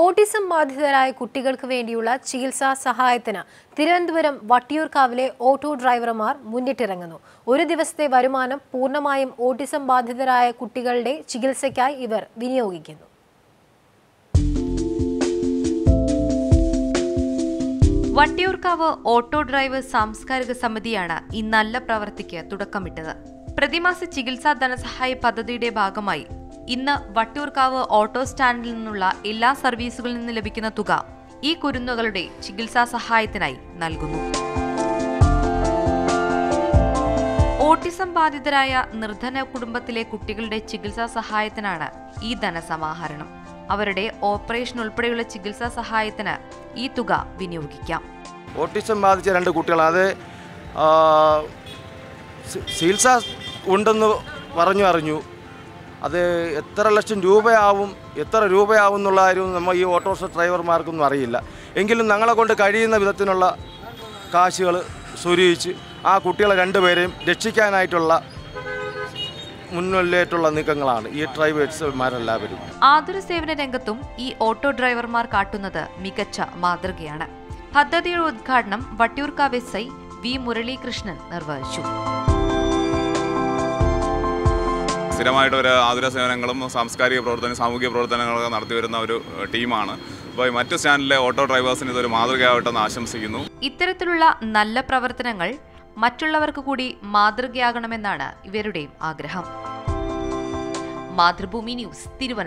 Autism ബാധിതരായ കുട്ടികൾക്ക് വേണ്ടിയുള്ള ചികിത്സാ സഹായത്തിന് തിരുവനന്തപുരം വട്ടിയൂർക്കാവിലെ ഓട്ടോ ഡ്രൈവർമാർ മുന്നിട്ടിറങ്ങുന്നു. ഒരു ദിവസത്തെ വരുമാനം പൂർണമായും ഓട്ടിസം ബാധിതരായ കുട്ടികളുടെ ചികിത്സയ്ക്കായി ഇവർ വിനിയോഗിക്കുന്നു. വട്ടിയൂർക്കാവ് ഓട്ടോ ഡ്രൈവർ സാംസ്കാരിക സമിതിയാണ് ഈ നല്ല പ്രവൃത്തിക്ക് തുടക്കമിട്ടത്. പ്രതിമാസ ചികിത്സാ ധനസഹായ പദ്ധതിയുടെ ഭാഗമായി ഇന്ന് വട്ടിയൂർക്കാവ് ഓട്ടോ സ്റ്റാൻഡിൽ നിന്നുള്ള എല്ലാ സർവീസുകളിൽ നിന്ന് ലഭിക്കുന്ന തുക ഈ കുരുന്നുകളുടെ ചികിത്സാ സഹായത്തിനായി നൽകുന്നു. ഓട്ടിസം ബാധിതരായ നിർധന കുടുംബത്തിലെ കുട്ടികളുടെ ചികിത്സാ സഹായത്തിനാണ് ഈ ധനസമാഹരണം. അവരുടെ ഓപ്പറേഷൻ ഉൾപ്പെടെയുള്ള ചികിത്സാ സഹായത്തിന് ഈ തുക വിനിയോഗിക്കാം. ഓട്ടിസം ബാധിച്ച രണ്ട് കുട്ടികൾ അത് ചികിത്സ ഉണ്ടെന്ന് പറഞ്ഞു അറിഞ്ഞു. അത് എത്ര ലക്ഷം രൂപയാവും എത്ര രൂപയാവും എന്നുള്ള കാര്യം നമ്മൾ ഈ ഓട്ടോറിക്ഷ ഡ്രൈവർമാർക്കൊന്നും അറിയില്ല. എങ്കിലും ഞങ്ങളെ കൊണ്ട് കഴിയുന്ന വിധത്തിനുള്ള കാശുകൾ സ്വരൂപിച്ച് ആ കുട്ടികളെ രണ്ടുപേരെയും രക്ഷിക്കാനായിട്ടുള്ള മുന്നിലേറ്റുള്ള നീക്കങ്ങളാണ് ഈ ഡ്രൈവേഴ്സുമാരെല്ലാവരും. ആതുര സേവന രംഗത്തും ഈ ഓട്ടോ ഡ്രൈവർമാർ കാട്ടുന്നത് മികച്ച മാതൃകയാണ്. പദ്ധതിയുടെ ഉദ്ഘാടനം Vattiyoorkavu S I V Muralikrishnan നിർവഹിച്ചു. സ്ഥിരമായിട്ട് ഒരു ആതുര സേവനങ്ങളും സാംസ്കാരിക പ്രവർത്തനം സാമൂഹിക പ്രവർത്തനങ്ങളൊക്കെ നടത്തി വരുന്ന ഒരു ടീമാണ്. അപ്പോൾ മറ്റ് സ്റ്റാൻഡിലെ ഓട്ടോ ഡ്രൈവേഴ്സിന് ഇതൊരു മാതൃകയാവട്ടെന്ന് ആശംസിക്കുന്നു. ഇത്തരത്തിലുള്ള നല്ല പ്രവർത്തനങ്ങൾ മറ്റുള്ളവർക്ക് കൂടി മാതൃകയാകണമെന്നാണ് ഇവരുടെയും ആഗ്രഹം. മാതൃഭൂമി ന്യൂസ് തിരുവനന്തപുരം.